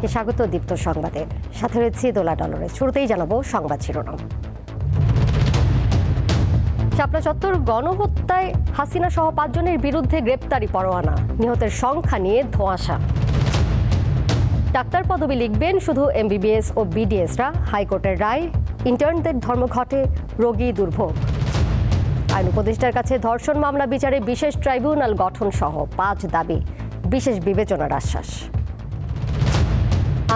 সবাইকে স্বাগত দীপ্ত সংবাদে। সাথে রয়েছে দোলা ডলরে। শুরুতেই জানাব সংবাদ শিরোনাম। শাপলা চত্বর গণহত্যায় হাসিনা সহ পাঁচজনের বিরুদ্ধে গ্রেপ্তারি পরোয়ানা। নিহতের সংখ্যা নিয়ে ধোঁয়াশা। ডাক্তার পদবি লিখবেন শুধু এমবিবিএস ও বিডিএসরা। হাইকোর্টের রায়, ইন্টার্নদের ধর্মঘটে রোগী দুর্ভোগ। আইন উপদেষ্টার কাছে ধর্ষণ মামলা বিচারে বিশেষ ট্রাইব্যুনাল গঠন সহ পাঁচ দাবি। বিশেষ বিবেচনার আশ্বাস।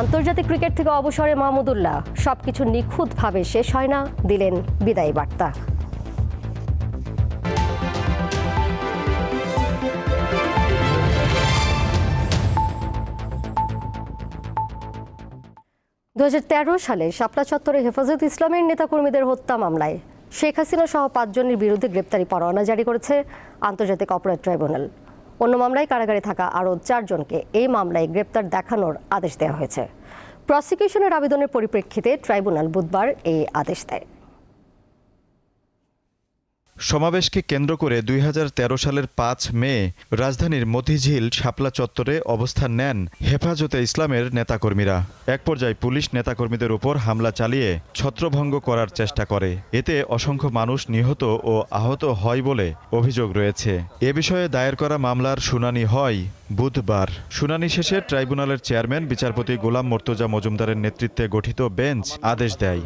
আন্তর্জাতিক ক্রিকেট থেকে অবসরে মাহমুদুল্লাহ সবকিছু নিখুঁতভাবে শেষ হয় না, দিলেন বিদায়ী বার্তা। দু হাজার তেরো সালে শাপলা চত্বরে হেফাজত ইসলামের নেতাকর্মীদের হত্যা মামলায় শেখ হাসিনা সহ পাঁচজনের বিরুদ্ধে গ্রেপ্তারি পরোয়ানা জারি করেছে আন্তর্জাতিক অপরাধ ট্রাইব্যুনাল। অন্য মামলায় কারাগারে থাকা আরও চারজনকে এই মামলায় গ্রেপ্তার দেখানোর আদেশ দেওয়া হয়েছে। প্রসিকিউশনের আবেদনের পরিপ্রেক্ষিতে ট্রাইব্যুনাল বুধবার এই আদেশ দেয়। সমাবেশকে কেন্দ্র করে দুই হাজার তেরো সালের পাঁচ মে রাজধানীর মতিঝিল শাপলা চত্বরে অবস্থান নেন হেফাজতে ইসলামের নেতাকর্মীরা। এক পর্যায়ে পুলিশ নেতাকর্মীদের উপর হামলা চালিয়ে ছত্রভঙ্গ করার চেষ্টা করে। এতে অসংখ্য মানুষ নিহত ও আহত হয় বলে অভিযোগ রয়েছে। এ বিষয়ে দায়ের করা মামলার শুনানি হয় বুধবার। শুনানি শেষে ট্রাইব্যুনালের চেয়ারম্যান, বিচারপতি গোলাম মর্তজা মজুমদারের নেতৃত্বে গঠিত বেঞ্চ আদেশ দেয়।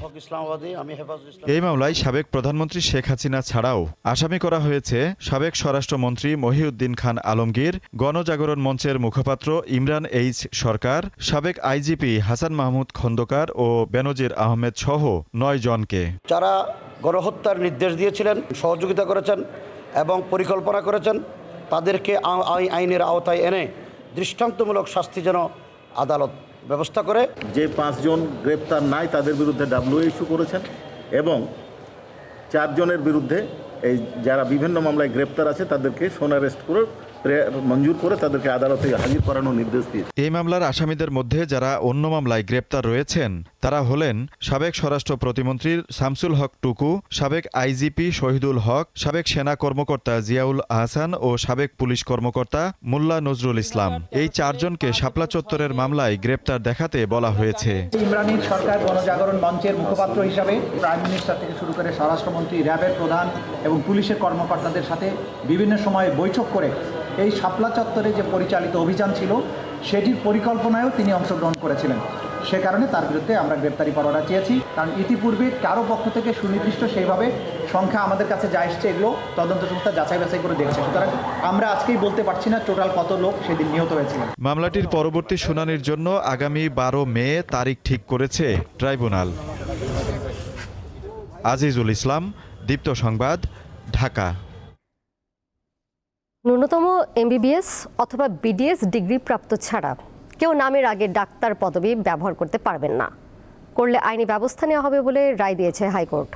এই মামলায় সাবেক প্রধানমন্ত্রী শেখ হাসিনা ছাড়াও আসামি করা হয়েছে সাবেক স্বরাষ্ট্রমন্ত্রী মহিউদ্দিন খান আলমগীর, গণজাগরণ মঞ্চের মুখপাত্র ইমরান এইচ সরকার, সাবেক আইজিপি হাসান মাহমুদ খন্দকার ও বেনজির আহমেদ সহ নয় জনকে। যারা গণহত্যার নির্দেশ দিয়েছিলেন, সহযোগিতা করেছেন এবং পরিকল্পনা করেছেন তাদেরকে আইনের আওতায় এনে দৃষ্টান্তমূলক শাস্তি যেন আদালত ব্যবস্থা করে। যে পাঁচজন গ্রেপ্তার নাই তাদের বিরুদ্ধে ডাব্লিউ ইস্যু করেছেন এবং চারজনের বিরুদ্ধে এই যারা বিভিন্ন মামলায় গ্রেপ্তার আছে তাদেরকে সোন অ্যারেস্ট করে মঞ্জুর করে তাদেরকে আদালতে হাজির করানোর নির্দেশ দিয়েছে। এই মামলার আসামিদের মধ্যে যারা অন্য মামলায় গ্রেপ্তার রয়েছেন তারা হলেন সাবেক স্বরাষ্ট্র প্রতিমন্ত্রী শামসুল হক টুকু সাবেক আইজিপি শহীদুল হক সাবেক সেনা কর্মকর্তা জিয়াউল আহসান ও সাবেক পুলিশ কর্মকর্তা মোল্লা নজরুল ইসলাম। এই চারজনকে শাপলা চত্বরের মামলায় গ্রেপ্তার দেখাতে বলা হয়েছে। ইমরানের সরকার গণজাগরণ মঞ্চের মুখপাত্র হিসাবে প্রাইম মিনিস্টার থেকে শুরু করে স্বরাষ্ট্রমন্ত্রী র্যাবের প্রধান এবং পুলিশের কর্মকর্তাদের সাথে বিভিন্ন সময়ে বৈঠক করে এই শাপলা চত্বরে যে পরিচালিত অভিযান ছিল, সেটির পরিকল্পনায়ও তিনি অংশগ্রহণ করেছিলেন। সে কারণে তার বিরুদ্ধে আমরা গ্রেপ্তারি পরোয়ানা চেয়েছি। কারণ ইতিপূর্বে কারও পক্ষ থেকে সুনির্দিষ্ট সেইভাবে সংখ্যা আমাদের কাছে যা এসছে এগুলো তদন্ত সংস্থা যাচাই বাছাই করে দেখছে। সুতরাং আমরা আজকেই বলতে পারছি না টোটাল কত লোক সেদিন নিহত হয়েছিলেন মামলাটির পরবর্তী শুনানির জন্য আগামী বারো মে তারিখ ঠিক করেছে ট্রাইব্যুনাল। আজিজুল ইসলাম, দীপ্ত সংবাদ, ঢাকা। ন্যূনতম এমবিবিএস অথবা বিডিএস ডিগ্রি প্রাপ্ত ছাড়া কেউ নামের আগে ডাক্তার পদবি ব্যবহার করতে পারবেন না। করলে আইনি ব্যবস্থা নেওয়া হবে বলে রায় দিয়েছে হাইকোর্ট।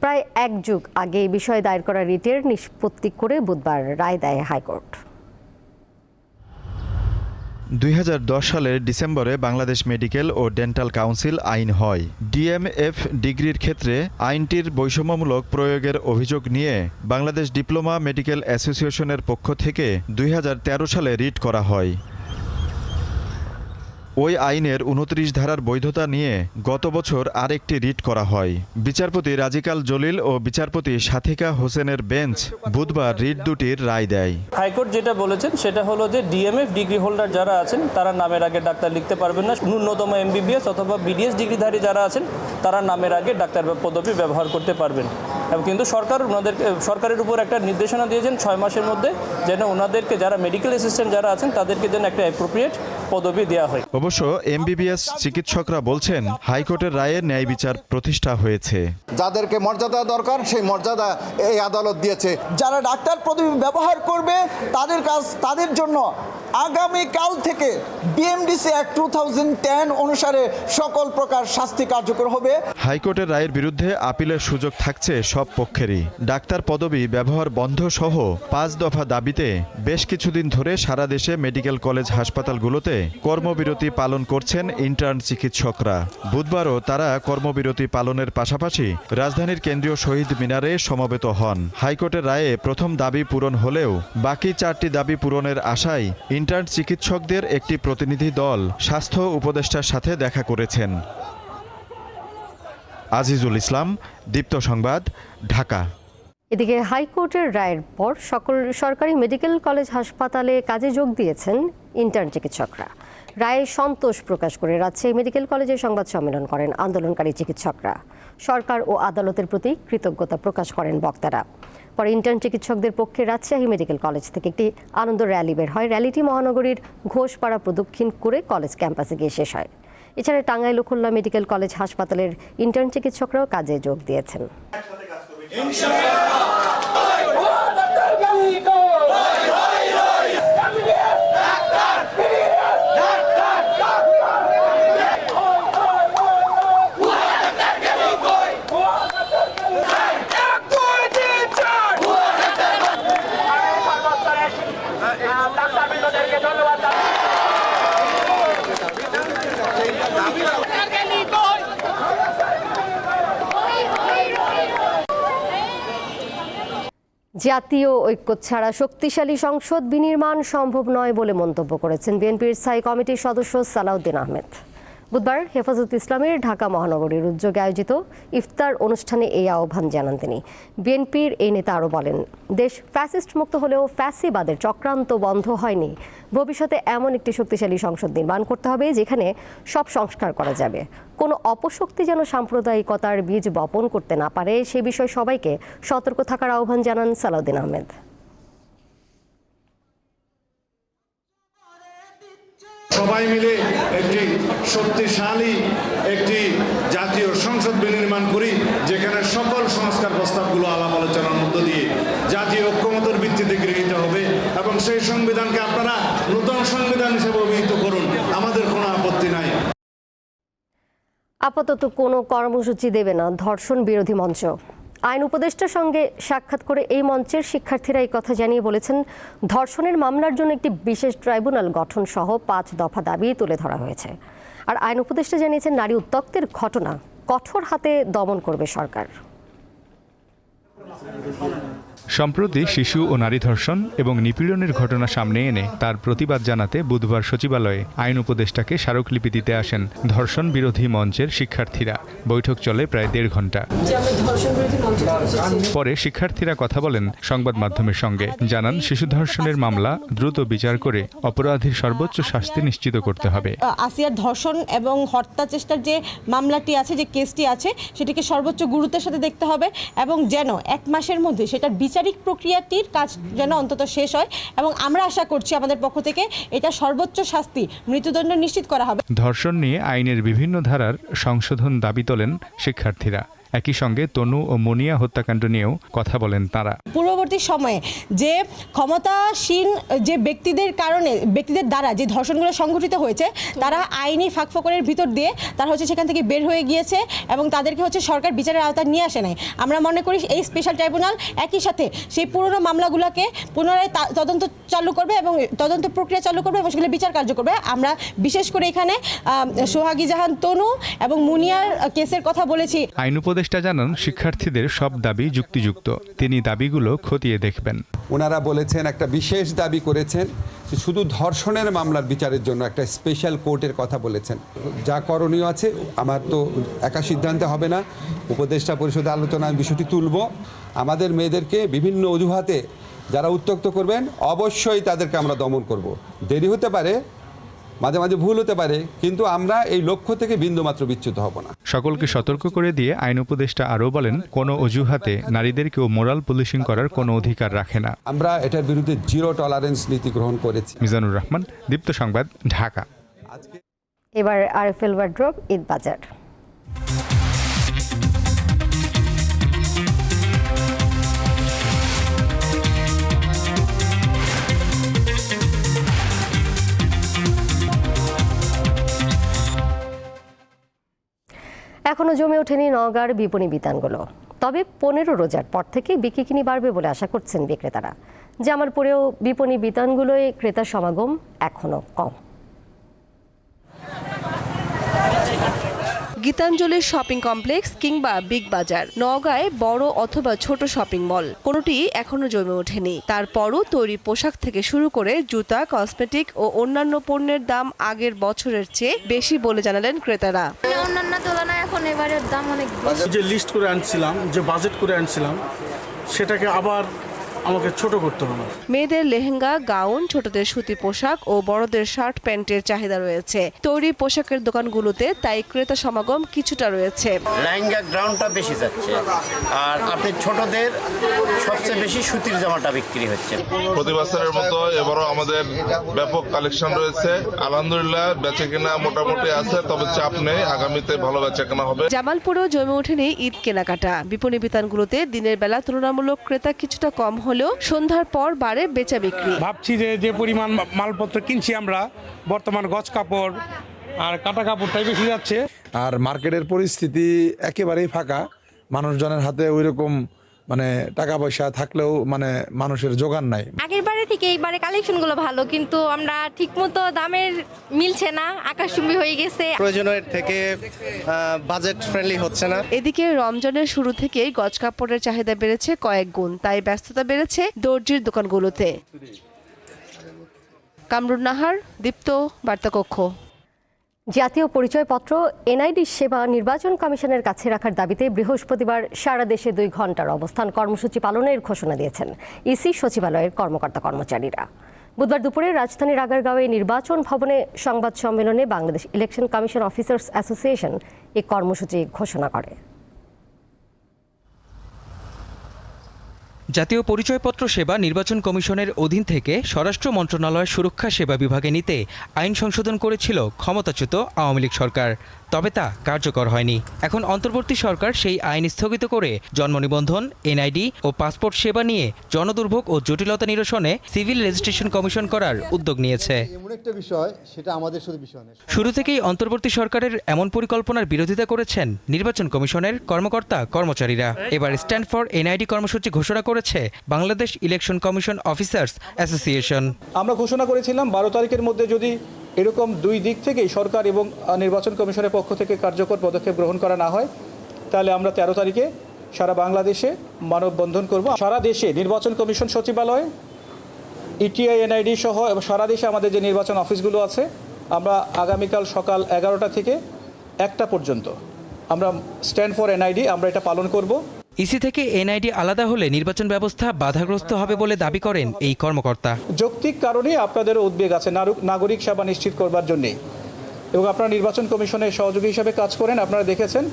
প্রায় এক যুগ আগে এই বিষয়ে দায়ের করা রিটের নিষ্পত্তি করে বুধবার রায় দেয় হাইকোর্ট। দুই হাজার দশ সালের ডিসেম্বরে বাংলাদেশ মেডিকেল ও ডেন্টাল কাউন্সিল আইন হয়। ডিএমএফ ডিগ্রির ক্ষেত্রে আইনটির বৈষম্যমূলক প্রয়োগের অভিযোগ নিয়ে বাংলাদেশ ডিপ্লোমা মেডিকেল অ্যাসোসিয়েশনের পক্ষ থেকে দুই হাজার তেরো সালে রিট করা হয়। ওই আইনের উনত্রিশ ধারার বৈধতা নিয়ে গত বছর আরেকটি রিট করা হয়। বিচারপতি রাজিকাল জলিল ও বিচারপতি সাথিকা হোসেনের বেঞ্চ বুধবার রিট দুটির রায় দেয়। হাইকোর্ট যেটা বলেছেন সেটা হলো যে ডিএমএফ ডিগ্রি হোল্ডার যারা আছেন, তারা নামের আগে ডাক্তার লিখতে পারবেন না। ন্যূনতম এমবিবিএস অথবা বিডিএস ডিগ্রিধারী যারা আছেন, তারা নামের আগে ডাক্তার পদবি ব্যবহার করতে পারবেন। এবং কিন্তু সরকার ওনাদের, সরকারের উপর একটা নির্দেশনা দিয়েছেন ছয় মাসের মধ্যে, যেন ওনাদেরকে যারা মেডিকেল অ্যাসিস্ট্যান্ট যারা আছেন, তাদেরকে যেন একটা অ্যাপ্রোপ্রিয়েট পদবি দেওয়া হয়। অবশ্য এমবিবিএস চিকিৎসকরা বলছেন হাইকোর্টের রায়ে ন্যায় বিচার প্রতিষ্ঠা হয়েছে। যাদেরকে মর্যাদা দরকার সেই মর্যাদা এই আদালত দিয়েছে। যারা ডাক্তার পদবি ব্যবহার করবে তাদের কাজ তাদের জন্য আগামী কাল থেকে BMDC act two thousand ten অনুসারে সকল প্রকার শাস্তি কার্যকর হবে। হাইকোর্টের রায়ের বিরুদ্ধে আপিলের সুযোগ থাকছে সব পক্ষেরই। ডাক্তার পদবি ব্যবহার বন্ধ সহ পাঁচ দফা দাবিতে বেশ কিছুদিন ধরে সারা দেশে মেডিকেল কলেজ হাসপাতালগুলোতে কর্মবিরতি পালন করছেন ইন্টার্ন চিকিৎসকরা। বুধবারও তারা কর্মবিরতি পালনের পাশাপাশি রাজধানীর কেন্দ্রীয় শহীদ মিনারে সমবেত হন। হাইকোর্টের রায়ে প্রথম দাবি পূরণ হলেও বাকি চারটি দাবি পূরণের আশায় ইন্টার্ন চিকিৎসকদের একটি প্রতিনিধি দল স্বাস্থ্য উপদেষ্টার সাথে দেখা করেছেন। আজিজুল ইসলাম, দীপ্ত সংবাদ, ঢাকা। এদিকে হাইকোর্টের রায়ের পর সকল সরকারি মেডিকেল কলেজ হাসপাতালে কাজে যোগ দিয়েছেন ইন্টার্ন চিকিৎসকরা। রায়ে সন্তোষ প্রকাশ করে রাজশাহী মেডিকেল কলেজে সংবাদ সম্মেলন করেন আন্দোলনকারী চিকিৎসকরা। সরকার ও আদালতের প্রতি কৃতজ্ঞতা প্রকাশ করেন বক্তারা। পরে ইন্টার্ন চিকিৎসকদের পক্ষে রাজশাহী মেডিকেল কলেজ থেকে একটি আনন্দ র্যালি বের হয়। র্যালিটি মহানগরীর ঘোষপাড়া প্রদক্ষিণ করে কলেজ ক্যাম্পাসে গিয়ে শেষ হয়। এছাড়া টাঙ্গাইল খুলনা মেডিকেল কলেজ হাসপাতালের ইন্টার্ন চিকিৎসকরাও কাজে যোগ দিয়েছেন। জাতীয় ঐক্য ছাড়া শক্তিশালী সংসদ বিনির্মাণ সম্ভব নয় বলে মন্তব্য করেছেন বিএনপির স্থায়ী কমিটির সদস্য সালাউদ্দিন আহমেদ। বুধবার হেফাজত ইসলামের ঢাকা মহানগরীর উদ্যোগে আয়োজিত ইফতার অনুষ্ঠানে এই আহ্বান জানান তিনি। বিএনপির এই নেতা আরও বলেন, দেশ ফ্যাসিস্ট মুক্ত হলেও ফ্যাসিবাদের চক্রান্ত বন্ধ হয়নি। ভবিষ্যতে এমন একটি শক্তিশালী সংসদ নির্মাণ করতে হবে যেখানে সব সংস্কার করা যাবে। কোনো অপশক্তি যেন সাম্প্রদায়িকতার বীজ বপন করতে না পারে সে বিষয়ে সবাইকে সতর্ক থাকার আহ্বান জানান সালাউদ্দিন আহমেদ। সবাই মিলে একটি শক্তিশালী একটি জাতীয় সংসদ বিনির্মাণ করি, যেখানে সকল সংস্কার প্রস্তাবগুলো আলাপ আলোচনার মধ্য দিয়ে জাতীয় ঐক্যমতের ভিত্তিতে গৃহীত হবে এবং সেই সংবিধানকে আপনারা নতুন সংবিধান হিসেবে অভিহিত করুন। আমাদের কোনো আপত্তি নাই। আপাতত কোনো কর্মসূচি দেবে না ধর্ষণ বিরোধী মঞ্চ। আইন উপদেষ্টার সঙ্গে সাক্ষাৎ করে এই মঞ্চের শিক্ষার্থীরা এই কথা জানিয়ে বলেছেন, ধর্ষণের মামলার জন্য একটি বিশেষ ট্রাইব্যুনাল গঠন সহ পাঁচ দফা দাবি তুলে ধরা হয়েছে। আর আইন উপদেষ্টা জানিয়েছেন, নারী উত্তক্তের ঘটনা কঠোর হাতে দমন করবে সরকার। সম্প্রতি শিশু ও নারী ধর্ষণ এবং নিপীড়নের ঘটনা সামনে এনে তার প্রতিবাদ জানাতে বুধবার সচিবালয়ে আইন উপদেষ্টাকে স্মারকলিপি দিতে আসেন ধর্ষণ বিরোধী মঞ্চের শিক্ষার্থীরা। বৈঠক চলে প্রায় দেড় ঘণ্টা পরে শিক্ষার্থীরা কথা বলেন সংবাদ মাধ্যমের সঙ্গে। জানান, শিশু ধর্ষণের মামলা দ্রুত বিচার করে অপরাধীর সর্বোচ্চ শাস্তি নিশ্চিত করতে হবে। আসিয়ার ধর্ষণ এবং হত্যা চেষ্টার যে মামলাটি আছে, যে কেসটি আছে, সেটিকে সর্বোচ্চ গুরুত্বের সাথে দেখতে হবে এবং যেন এক মাসের মধ্যে সেটার বিচারিক প্রক্রিয়াটির কাজ যেন অন্তত শেষ হয় এবং আমরা আশা করছি আমাদের পক্ষ থেকে এটা সর্বোচ্চ শাস্তি মৃত্যুদণ্ড নিশ্চিত করা হবে। ধর্ষণ নিয়ে আইনের বিভিন্ন ধারার সংশোধন দাবি তোলেন শিক্ষার্থীরা। একই সঙ্গে তনু ও মনিয়া হত্যাকাণ্ড নিয়েও কথা বলেন তারা। পূর্ববর্তী সময়ে যে ক্ষমতাসীন যে ব্যক্তিদের কারণে ব্যক্তিদের দ্বারা যে ধর্ষণগুলো সংঘটিত হয়েছে তারা আইনি ফাঁকফোকরের ভিতর দিয়ে তারা হচ্ছে সেখান থেকে বের হয়ে গিয়েছে এবং তাদেরকে হচ্ছে সরকার বিচারের আওতায় নিয়ে আসে নাই। আমরা মনে করি এই স্পেশাল ট্রাইব্যুনাল একই সাথে সেই পুরনো মামলাগুলোকে পুনরায় তদন্ত চালু করবে এবং তদন্ত প্রক্রিয়া চালু করবে এবং সেগুলো বিচার কার্য করবে। আমরা বিশেষ করে এখানে সোহাগী জাহান তনু এবং মুনিয়ার কেসের কথা বলেছি। আইন উপদেষ্টা জানান শিক্ষার্থীদের সব দাবি যুক্তিযুক্ত। তিনি দাবিগুলো খতিয়ে দেখবেন। ওনারা বলেছেন একটা বিশেষ দাবি করেছেন শুধু ধর্ষণের মামলার বিচারের জন্য একটা স্পেশাল কোর্টের কথা বলেছেন। যা করণীয় আছে আমার তো একা সিদ্ধান্তে হবে না। উপদেষ্টা পরিষদে আলোচনায় বিষয়টি তুলব। আমাদের মেয়েদেরকে বিভিন্ন অজুহাতে যারা উত্তক্ত করবেন অবশ্যই তাদেরকে আমরা দমন করব। দেরি হতে পারে মাঝে মাঝে ভুল হতে পারে কিন্তু আমরা এই লক্ষ্য থেকে বিন্দুমাত্র বিচ্যুত হব না। সকলকে সতর্ক করে দিয়ে আইন উপদেষ্টা আরও বলেন কোনো অজুহাতে নারীদের কেউ মোরাল পুলিশিং করার কোনো অধিকার রাখে না। আমরা এটার বিরুদ্ধে জিরো টলারেন্স নীতি গ্রহণ করেছি। মিজানুর রহমান দীপ্ত সংবাদ ঢাকা। আজকে এবার আরএফএল ওয়ার্ড্রপ ঈদ বাজার এখনও জমে ওঠেনি নওগাঁর বিপণী বিতানগুলো। তবে পনেরো রোজার পর থেকে বিক্রি কিনি বাড়বে বলে আশা করছেন বিক্রেতারা। জামার পরেও বিপণী বিতানগুলোয় ক্রেতার সমাগম এখনও কম। গীতাঞ্জলি শপিং কমপ্লেক্স কিংবা বিগ বাজার নওগাঁয় বড় অথবা ছোট শপিং মল। কোনোটি এখনও জমে ওঠেনি। তারপরও তৈরি পোশাক থেকে শুরু করে জুতা কসমেটিক ও অন্যান্য পণ্যের দাম আগের বছরের চেয়ে বেশি বলে জানালেন ক্রেতারা। অন্যান্য তুলনায় এখন এবারের দাম অনেক যে লিস্ট করে আনছিলাম যে বাজেট করে আনছিলাম সেটাকে আবার আমাকে ছোট করতে হলো মেয়েদের লেহেঙ্গা গাউন ছোটদের সুতি পোশাক ও বড়দের শার্ট প্যান্টের চাহিদা রয়েছে। তৈরি পোশাকের দোকানগুলোতে তাই ক্রেতা সমাগম কিছুটা রয়েছে। লেহেঙ্গা গ্রাউন্ডটা বেশি যাচ্ছে। আর আপনি ছোটদের সবচেয়ে বেশি সুতির জামাটা বিক্রি হচ্ছে। প্রতি বছরের মতো এবারও আমাদের ব্যাপক কালেকশন রয়েছে। আলহামদুলিল্লাহ বেচে কেনা মোটামুটি আছে তবে চাপ নেই। আগামীতে ভালো বেচে কেনা হবে। জামালপুরেও জমে ওঠেনি ঈদ কেনাকাটা। বিপণী বিতানগুলোতে দিনের বেলা তুলনামূলক ক্রেতা কিছুটা কম হলেও সন্ধ্যার পর বাড়ে বেচা বিক্রি। ভাবছি যে যে পরিমাণ মালপত্র কিনছি আমরা বর্তমান গজ কাপড় আর কাটা কাপড়টাই বেশি যাচ্ছে। আর মার্কেটের পরিস্থিতি একেবারেই ফাঁকা। মানুষজনের হাতে ওই রকম মানে টাকা পয়সা থাকলেও মানে মানুষের যোগান নাই। আগের বারে থেকে এইবারে কালেকশনগুলো ভালো কিন্তু আমরা ঠিকমতো দামের মিলছে না আকাশচুম্বী হয়ে গেছে। প্রয়োজনের থেকে বাজেট ফ্রেন্ডলি হচ্ছে না। এদিকে রমজানের শুরু থেকেই গজ কাপড়ের চাহিদা বেড়েছে কয়েক গুণ তাই ব্যস্ততা বেড়েছে দর্জির দোকানগুলোতে। কামরুন নাহার দীপ্ত বার্তাকক্ষ। জাতীয় পরিচয়পত্র, এনআইডি সেবা নির্বাচন কমিশনের কাছে রাখার দাবিতে বৃহস্পতিবার সারা দেশে দুই ঘণ্টার অবস্থান কর্মসূচি পালনের ঘোষণা দিয়েছেন ইসি সচিবালয়ের কর্মকর্তা কর্মচারীরা। বুধবার দুপুরে রাজধানীর আগারগাঁওয়ে নির্বাচন ভবনে সংবাদ সম্মেলনে Bangladesh election commission officers association এই কর্মসূচি ঘোষণা করে। জাতীয় পরিচয়পত্র সেবা নির্বাচন কমিশনের অধীন থেকে স্বরাষ্ট্র মন্ত্রণালয় সুরক্ষা সেবা বিভাগে নিতে আইন সংশোধন করেছিল ক্ষমতাচ্যুত আওয়ামী লীগ সরকার। তবে তা কার্যকর হয়নি। এখন অন্তর্বর্তী সরকার সেই আইন স্থগিত করে জন্ম নিবন্ধন এনআইডি ও পাসপোর্ট সেবা নিয়ে জনদুর্ভোগ ও জটিলতা নিরসনে সিভিল রেজিস্ট্রেশন কমিশন করার উদ্যোগ নিয়েছে। শুরু থেকেই অন্তর্বর্তী সরকারের এমন পরিকল্পনার বিরোধিতা করেছেন নির্বাচন কমিশনের কর্মকর্তা কর্মচারীরা। এবার স্ট্যান্ড ফর এনআইডি কর্মসূচি ঘোষণা করেছে Bangladesh election commission officers association. আমরা ঘোষণা করেছিলাম বারো তারিখের মধ্যে যদি এরকম দুই দিক থেকেই সরকার এবং নির্বাচন কমিশনের পক্ষ থেকে কার্যকর পদক্ষেপ গ্রহণ করা না হয়, তাহলে আমরা তেরো তারিখে সারা বাংলাদেশে মানববন্ধন করব। সারা দেশে নির্বাচন কমিশন সচিবালয় ইটিআই এনআইডি সহ এবং সারা দেশে আমাদের যে নির্বাচন অফিসগুলো আছে, আমরা আগামীকাল সকাল এগারোটা থেকে একটা পর্যন্ত আমরা স্ট্যান্ড ফর এনআইডি আমরা এটা পালন করব। ইসি থেকে এনআইডি আলাদা হলে নির্বাচন ব্যবস্থা বাধাগ্রস্ত হবে বলে দাবি করেন এই কর্মকর্তা। যৌক্তিক কারণে আপনাদের উদ্বেগ আছে নাগরিক সেবা নিশ্চিত করবার জন্যে। এবং আপনারা নির্বাচন কমিশনের সহযোগী হিসাবে কাজ করেন, আপনারা দেখেছেন।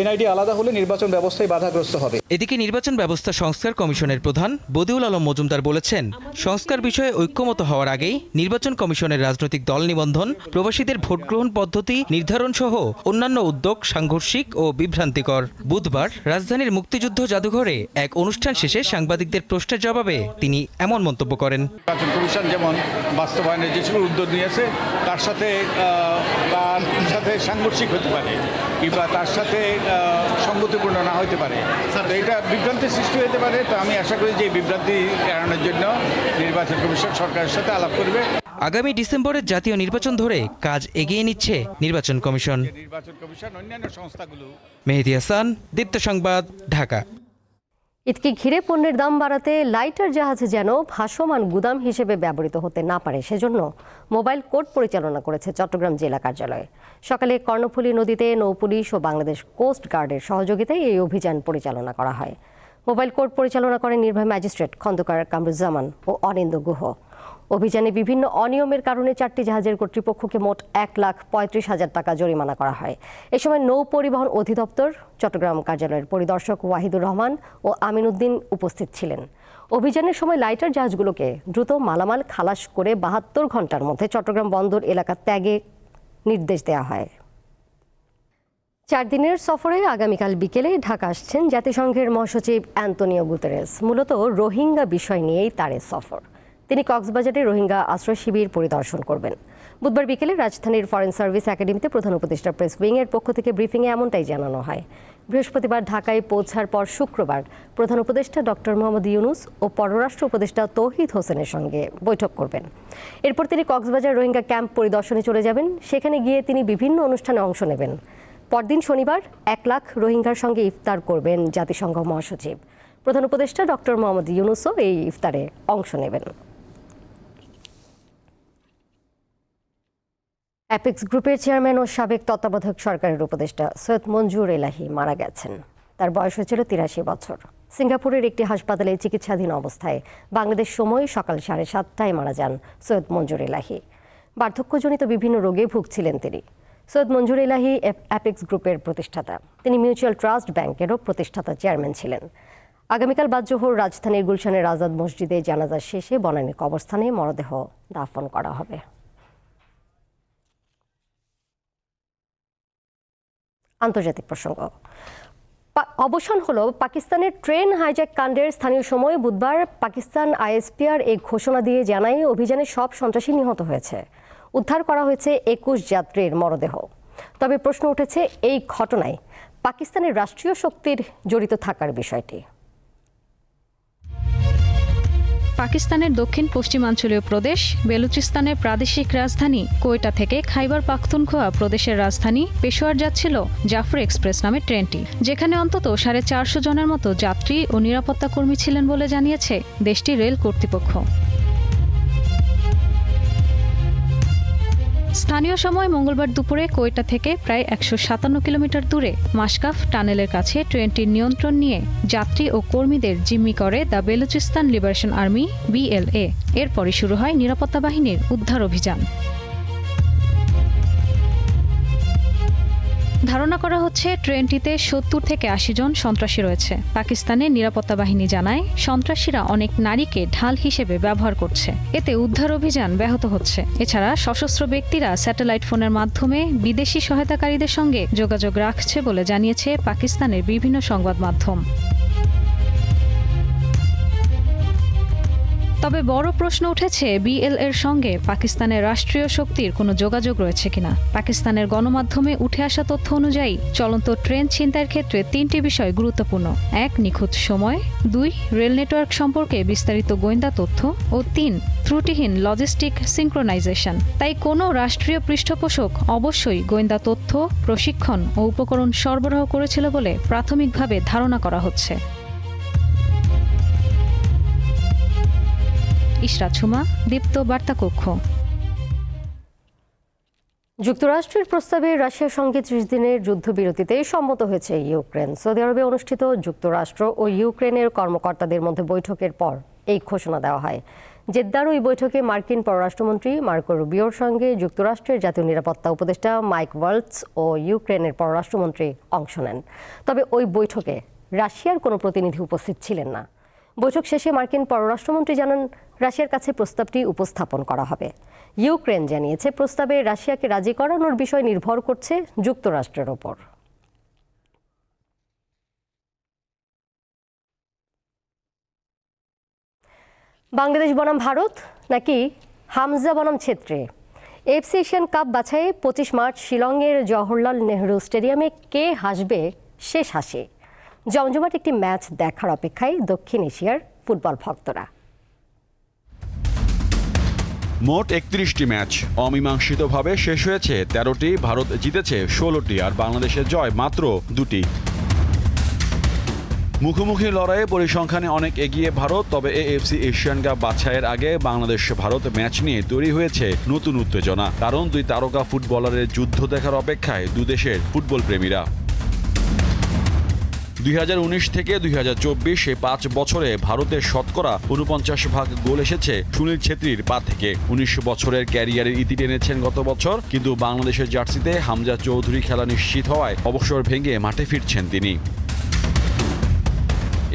এনআইডি আলাদা হলে নির্বাচন ব্যবস্থায় বাধাগ্রস্ত হবে। এদিকে নির্বাচন ব্যবস্থা সংস্কার কমিশনের প্রধান বদিউল আলম মজুমদার বলেছেন সংস্কার বিষয়ে ঐক্যমত হওয়ার আগেই নির্বাচন কমিশনের রাজনৈতিক দল নিবন্ধন প্রবাসীদের ভোট গ্রহণ পদ্ধতি নির্ধারণ সহ অন্যান্য উদ্যোগ সাংঘর্ষিক ও বিভ্রান্তিকর। বুধবার রাজধানীর মুক্তিযুদ্ধ জাদুঘরে এক অনুষ্ঠান শেষে সাংবাদিকদের প্রশ্নের জবাবে তিনি এমন মন্তব্য করেন। নির্বাচন কমিশন যেমন বাস্তবায়নের যে সকল উদ্যোগ নিয়েছে তার সাথে তার সাথে সাংঘর্ষিক হতে পারে। কিংবা তার সাথে সঙ্গতিপূর্ণ না হতে পারে। তো এটা বিভ্রান্তির সৃষ্টি হতে পারে। তো আমি আশা করি যে এই বিভ্রান্তি এড়ানোর জন্য নির্বাচন কমিশন সরকারের সাথে আলাপ করবে। আগামী ডিসেম্বরের জাতীয় নির্বাচন ধরে কাজ এগিয়ে নিচ্ছে নির্বাচন কমিশন। নির্বাচন কমিশন অন্যান্য সংস্থাগুলো। মেহেদি হাসান দীপ্ত সংবাদ ঢাকা। ঈদকে ঘিরে পণ্যের দাম বাড়াতে লাইটার জাহাজ যেন ভাসমান গুদাম হিসেবে ব্যবহৃত হতে না পারে, সেজন্য মোবাইল কোর্ট পরিচালনা করেছে চট্টগ্রাম জেলা কার্যালয়। সকালে কর্ণফুলী নদীতে নৌপুলিশ ও বাংলাদেশ কোস্ট গার্ডের সহযোগিতায় এই অভিযান পরিচালনা করা হয়। মোবাইল কোর্ট পরিচালনা করেন নির্বাহী ম্যাজিস্ট্রেট খন্দকার কামরুজ্জামান ও অনিন্দ গুহ। অভিযানে বিভিন্ন অনিয়মের কারণে চারটি জাহাজের কর্তৃপক্ষকে মোট এক লাখ পঁয়ত্রিশ হাজার টাকা জরিমানা করা হয়। এ সময় নৌ পরিবহন অধিদপ্তর, চট্টগ্রাম কার্যালয়ের পরিদর্শক ওয়াহিদুর রহমান ও আমিনুদ্দিন উপস্থিত ছিলেন। অভিযানের সময় লাইটার জাহাজগুলোকে দ্রুত মালামাল খালাস করে বাহাত্তর ঘণ্টার মধ্যে চট্টগ্রাম বন্দর এলাকা ত্যাগে নির্দেশ দেওয়া হয়। চার দিনের সফরে আগামীকাল বিকেলে ঢাকা আসছেন জাতিসংঘের মহাসচিব অ্যান্তনিও গুতেরেস। মূলত রোহিঙ্গা বিষয় নিয়েই তার সফর। তিনি কক্সবাজারে রোহিঙ্গা আশ্রয় শিবির পরিদর্শন করবেন। বুধবার বিকেলে রাজধানীর ফরেন সার্ভিস একাডেমিতে প্রধান উপদেষ্টা প্রেস উইংয়ের পক্ষ থেকে ব্রিফিংয়ে এমনটাই জানানো হয়। বৃহস্পতিবার ঢাকায় পৌঁছার পর শুক্রবার প্রধান উপদেষ্টা ডক্টর মোহাম্মদ ইউনুস ও পররাষ্ট্র উপদেষ্টা তৌহিদ হোসেনের সঙ্গে বৈঠক করবেন। এরপর তিনি কক্সবাজার রোহিঙ্গা ক্যাম্প পরিদর্শনে চলে যাবেন। সেখানে গিয়ে তিনি বিভিন্ন অনুষ্ঠানে অংশ নেবেন। পরদিন শনিবার এক লাখ রোহিঙ্গার সঙ্গে ইফতার করবেন জাতিসংঘ মহাসচিব। প্রধান উপদেষ্টা ডক্টর মোহাম্মদ ইউনুসও এই ইফতারে অংশ নেবেন। অ্যাপেক্স গ্রুপের চেয়ারম্যান ও সাবেক তত্ত্বাবধায়ক সরকারের উপদেষ্টা সৈয়দ মঞ্জুর এলাহি মারা গেছেন। তার বয়স হয়েছিল তিরাশি বছর। সিঙ্গাপুরের একটি হাসপাতালে চিকিৎসাধীন অবস্থায় বাংলাদেশ সময় সকাল সাড়ে সাতটায় মারা যান সৈয়দ মঞ্জুর এলাহি। বার্ধক্যজনিত বিভিন্ন রোগে ভুগছিলেন তিনি। সৈয়দ মঞ্জুর এলাহি অ্যাপ- অ্যাপেক্স গ্রুপের প্রতিষ্ঠাতা। তিনি মিউচুয়াল ট্রাস্ট ব্যাংকেরও প্রতিষ্ঠাতা চেয়ারম্যান ছিলেন। আগামীকাল বাদজোহর রাজধানীর গুলশানের আজাদ মসজিদে জানাজা শেষে বনানী কবরস্থানে মরদেহ দাফন করা হবে। আন্তর্জাতিক প্রসঙ্গ। অবসান হলো পাকিস্তানের ট্রেন হাইজ্যাক কাণ্ডের স্থানীয় সময় বুধবার পাকিস্তান আইএসপিআর এই ঘোষণা দিয়ে জানাই অভিযানে সব সন্ত্রাসী নিহত হয়েছে। উদ্ধার করা হয়েছে একুশ যাত্রীর মরদেহ। তবে প্রশ্ন উঠেছে, এই ঘটনায় পাকিস্তানের রাষ্ট্রীয় শক্তির জড়িত থাকার বিষয়টি। পাকিস্তানের দক্ষিণ পশ্চিমাঞ্চলীয় প্রদেশ, বেলুচিস্তানের প্রাদেশিক রাজধানী কোয়েটা থেকে খাইবার পাখতুনখোয়া প্রদেশের রাজধানী পেশোয়ার যাচ্ছিল জাফর এক্সপ্রেস নামে ট্রেনটি, যেখানে অন্তত সাড়ে চারশো জনের মতো যাত্রী ও নিরাপত্তা কর্মী ছিলেন বলে জানিয়েছে দেশটির রেল কর্তৃপক্ষ। স্থানীয় সময় মঙ্গলবার দুপুরে কোয়েটা থেকে প্রায় একশো সাতান্ন কিলোমিটার দূরে মাসকাফ টানেলের কাছে ট্রেনটির নিয়ন্ত্রণ নিয়ে যাত্রী ও কর্মীদের জিম্মি করে the Balochistan liberation army, BLA. এরপরই শুরু হয় নিরাপত্তা বাহিনীর উদ্ধার অভিযান। ধারণা করা হচ্ছে ট্রেনটিতে সত্তর থেকে আশি জন সন্ত্রাসী রয়েছে। পাকিস্তানের নিরাপত্তা বাহিনী জানায়, সন্ত্রাসীরা অনেক নারীকে ঢাল হিসেবে ব্যবহার করছে। এতে উদ্ধার অভিযান ব্যাহত হচ্ছে। এছাড়া সশস্ত্র ব্যক্তিরা স্যাটেলাইট ফোনের মাধ্যমে বিদেশি সহায়তাকারীদের সঙ্গে যোগাযোগ রাখছে বলে জানিয়েছে পাকিস্তানের বিভিন্ন সংবাদ মাধ্যম। তবে বড় প্রশ্ন উঠেছে, বিএল এর সঙ্গে পাকিস্তানের রাষ্ট্রীয় শক্তির কোনো যোগাযোগ রয়েছে কিনা। পাকিস্তানের গণমাধ্যমে উঠে আসা তথ্য অনুযায়ী, চলন্ত ট্রেন ছিনতাইয়ের ক্ষেত্রে তিনটি বিষয় গুরুত্বপূর্ণ। এক নিখুঁত সময়। দুই, রেল নেটওয়ার্ক সম্পর্কে বিস্তারিত গোয়েন্দা তথ্য। ও তিন, ত্রুটিহীন লজিস্টিক সিঙ্ক্রোনাইজেশন। তাই কোনো রাষ্ট্রীয় পৃষ্ঠপোষক অবশ্যই গোয়েন্দা তথ্য, প্রশিক্ষণ ও উপকরণ সরবরাহ করেছিল বলে প্রাথমিকভাবে ধারণা করা হচ্ছে। ইশরাত ঝুমা দীপ্ত বার্তা কক্ষ। যুক্তরাষ্ট্রের প্রস্তাবে রাশিয়ার সঙ্গে ত্রিশ দিনের যুদ্ধবিরতিতে সম্মত হয়েছে ইউক্রেন। সৌদি আরবে অনুষ্ঠিত যুক্তরাষ্ট্র ও ইউক্রেনের কর্মকর্তাদের মধ্যে বৈঠকের পর এই ঘোষণা দেওয়া হয়। জেদ্দার ওই বৈঠকে মার্কিন পররাষ্ট্রমন্ত্রী মার্কো রুবিওর সঙ্গে যুক্তরাষ্ট্রের জাতীয় নিরাপত্তা উপদেষ্টা মাইক ওয়ালটস ও ইউক্রেনের পররাষ্ট্রমন্ত্রী অংশ নেন। তবে ওই বৈঠকে রাশিয়ার কোনো প্রতিনিধি উপস্থিত ছিলেন না। বৈঠক শেষে মার্কিন পররাষ্ট্রমন্ত্রী জানান রাশিয়ার কাছে প্রস্তাবটি উপস্থাপন করা হবে। ইউক্রেন জানিয়েছে, প্রস্তাবে রাশিয়াকে রাজি করানোর বিষয় নির্ভর করছে যুক্তরাষ্ট্রের ওপর। বাংলাদেশ বনাম ভারত নাকি হামজা বনাম ছেত্রে? এফসি এশিয়ান কাপ বাছাই পঁচিশ মার্চ শিলংয়ের জওহরলাল নেহরু স্টেডিয়ামে কে হাসবে শেষ হাসি? জমজমাট একটি ম্যাচ দেখার অপেক্ষায় দক্ষিণ এশিয়ার ফুটবল ভক্তরা। মোট একত্রিশটি ম্যাচ। অমীমাংসিতভাবে শেষ হয়েছে তেরোটি, ভারত জিতেছে ষোলোটি আর বাংলাদেশের জয় মাত্র দুটি। মুখোমুখি লড়াইয়ে পরিসংখ্যানে অনেক এগিয়ে ভারত, তবে এএফসি এশিয়ান কাপ বাছাইয়ের আগে বাংলাদেশ ভারত ম্যাচ নিয়ে তৈরি হয়েছে নতুন উত্তেজনা। কারণ দুই তারকা ফুটবলারের যুদ্ধ দেখার অপেক্ষায় দুদেশের ফুটবল প্রেমীরা দুই হাজার উনিশ থেকে দুই এই পাঁচ বছরে ভারতের শতকরা উনপঞ্চাশ ভাগ গোল এসেছে সুনীল ছেত্রীর পা থেকে। উনিশ বছরের ক্যারিয়ারের ইতি টেনেছেন গত বছর, কিন্তু বাংলাদেশের জার্সিতে হামজা চৌধুরী খেলা নিশ্চিত হওয়ায় অবসর ভেঙে মাঠে ফিরছেন তিনি।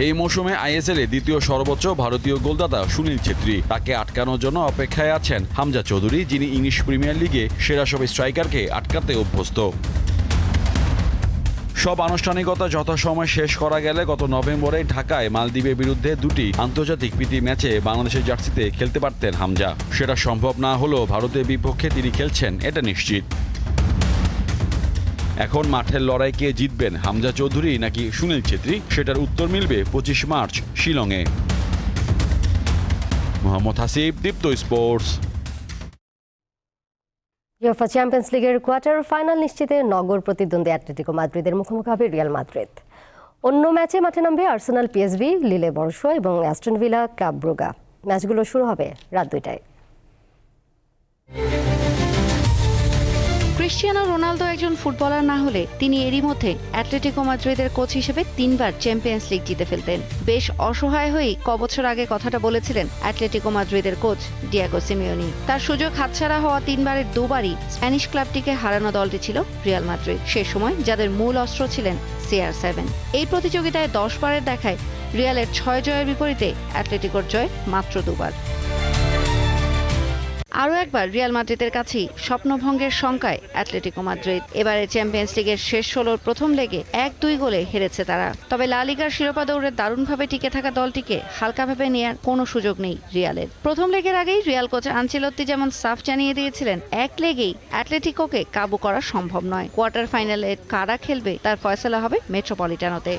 এই মৌসুমে আইএসএল এ দ্বিতীয় সর্বোচ্চ ভারতীয় গোলদাতা সুনীল ছেত্রী। তাকে আটকানোর জন্য অপেক্ষায় আছেন হামজা চৌধুরী, যিনি ইংলিশ প্রিমিয়ার লিগে সেরা সব স্ট্রাইকারকে আটকাতে অভ্যস্ত। সব আনুষ্ঠানিকতা যথাসময় শেষ করা গেলে গত নভেম্বরে ঢাকায় মালদ্বীপের বিরুদ্ধে দুটি আন্তর্জাতিক প্রীতি ম্যাচে বাংলাদেশের জার্সিতে খেলতে পারতেন হামজা। সেটা সম্ভব না হলেও ভারতের বিপক্ষে তিনি খেলছেন, এটা নিশ্চিত। এখন মাঠের লড়াই কে জিতবেন, হামজা চৌধুরী নাকি সুনীল ছেত্রী? সেটার উত্তর মিলবে পঁচিশ মার্চ, শিলংয়ে। Mohammad Hasib, Deepto sports. UEFA champions লিগের কোয়ার্টার ফাইনাল নিশ্চিতে নগর প্রতিদ্বন্দ্বী অ্যাটলেটিকো মাদ্রিদের মুখোমুখি হবে রিয়াল মাদ্রিদ অন্য ম্যাচে মাঠে নামবে আর্সেনাল পিএসভি লিলে বর্ষো এবং অ্যাস্টন ভিলা ক্লাব ব্রুগা ম্যাচগুলো শুরু হবে রাত দুইটায়। ক্রিশ্চিয়ানো রোনালদো একজন ফুটবলার না হলে তিনি এরই মধ্যে অ্যাটলেটিকো মাদ্রিদের কোচ হিসেবে তিনবার চ্যাম্পিয়ন্স লিগ জিতে ফেলতেন। বেশ অসহায় হয়েই কবছর আগে কথাটা বলেছিলেন অ্যাটলেটিকো মাদ্রিদের কোচ ডিয়াগো সিমিওনি। তার সুযোগ হাতছাড়া হওয়া তিনবারের দুবারই স্প্যানিশ ক্লাবটিকে হারানো দলটি ছিল রিয়াল মাদ্রিদ, সে সময় যাদের মূল অস্ত্র ছিলেন সিআর সেভেন। এই প্রতিযোগিতায় দশ বারের দেখায় রিয়ালের ছয় জয়ের বিপরীতে অ্যাটলেটিকোর জয় মাত্র দুবার। আরও একবার রিয়াল মাদ্রিদের কাছেই স্বপ্নভঙ্গের শঙ্কায় অ্যাটলেটিকো মাদ্রিদ। এবারে চ্যাম্পিয়ন্স লিগের শেষ ষোলোর প্রথম লেগে এক দুই গোলে হেরেছে তারা। তবে লা লিগার শিরোপা দৌড়ে দারুণভাবে টিকে থাকা দলটিকে হালকাভাবে নেয়ার কোনো সুযোগ নেই রিয়ালের। প্রথম লেগের আগেই রিয়াল কোচ আনচেলত্তি যেমন সাফ জানিয়ে দিয়েছিলেন, এক লেগেই অ্যাটলেটিকোকে কাবু করা সম্ভব নয়। কোয়ার্টার ফাইনালে কারা খেলবে তার ফয়সলা হবে মেট্রোপলিটানোতে।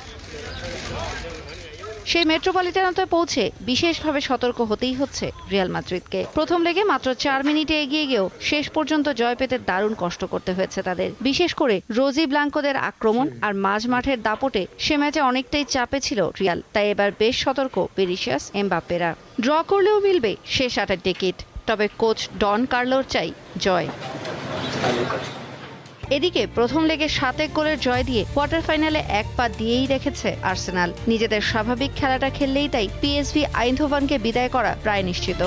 সেই মেট্রোপলিটানোতে পৌঁছে বিশেষভাবে সতর্ক হতেই হচ্ছে রিয়াল মাদ্রিদকে। প্রথম লেগে মাত্র চার মিনিটে এগিয়ে গিয়েও শেষ পর্যন্ত জয় পেতে দারুণ কষ্ট করতে হয়েছে তাদের। বিশেষ করে রোজি ব্লাঙ্কোদের আক্রমণ আর মাঝ মাঠের দাপটে সে ম্যাচে অনেকটাই চাপে ছিল রিয়াল, তাই এবার বেশ সতর্ক পেরিসিয়াস এমবাপ্পেরা। ড্র করলেও মিলবে শেষ আটের টিকিট, তবে কোচ ডন কার্লোর চাই জয়। এদিকে প্রথম লেগে সাত এক গোলের জয় দিয়ে কোয়ার্টার ফাইনালে এক পা দিয়েই রেখেছে আর্সেনাল। নিজেদের স্বাভাবিক খেলাটা খেললেই তাই পিএসভি আইন্ধবানকে বিদায় করা প্রায় নিশ্চিত।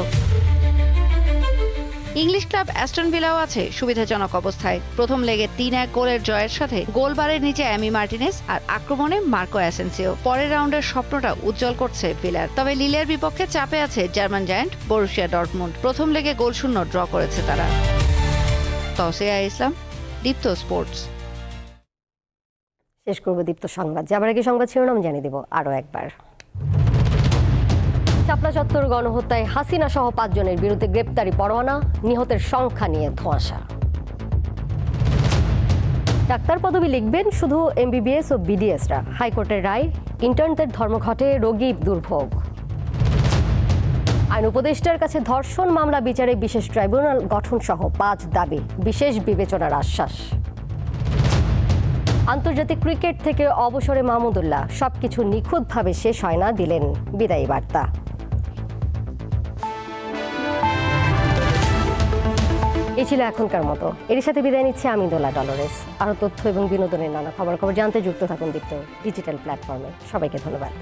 ইংলিশ ক্লাব অ্যাস্টন ভিলাও আছে সুবিধাজনক অবস্থায়। প্রথম লেগে তিন এক গোলের জয়ের সাথে গোলবারের নিচে অ্যামি মার্টিনেস আর আক্রমণে মার্কো অ্যাসেন্সিও। পরের রাউন্ডের স্বপ্নটা উজ্জ্বল করছে ভিলার। তবে লিলের বিপক্ষে চাপে আছে জার্মান জায়ান্ট বরুশিয়া ডর্টমুন্ড। প্রথম লেগে গোলশূন্য ড্র করেছে তারা। তসিয়া ইসলাম দীপ্ত স্পোর্টস। শেষ করব দীপ্ত সংবাদ। যাবার আগে সংবাদ শিরোনাম জানিয়ে দেব আরও একবার। চাপলা চত্বর গণহত্যায় হাসিনা সহ পাঁচজনের বিরুদ্ধে গ্রেপ্তারি পরোয়ানা, নিহতের সংখ্যা নিয়ে ধোঁয়াশা। ডাক্তার পদবি লিখবেন শুধু এমবিবিএস ও বিডিএসরা। হাইকোর্টের রায় ইন্টার্নদের ধর্মঘটে রোগী দুর্ভোগ। আইন উপদেষ্টার কাছে ধর্ষণ মামলা বিচারে বিশেষ ট্রাইব্যুনাল গঠন সহ পাঁচ দাবি। বিশেষ বিবেচনার আশ্বাস। আন্তর্জাতিক ক্রিকেট থেকে অবসরে মাহমুদুল্লাহ, সবকিছু নিখুঁতভাবে শেষ হয় না দিলেন বিদায়ী বার্তা। এই ছিল এখনকার মতো। এর সাথে বিদায় নিচ্ছে আমি দোলা ডলরেস। আরও তথ্য এবং বিনোদনের নানা খবর খবর জানতে যুক্ত থাকুন দীপ্ত ডিজিটাল প্ল্যাটফর্মে। সবাইকে ধন্যবাদ।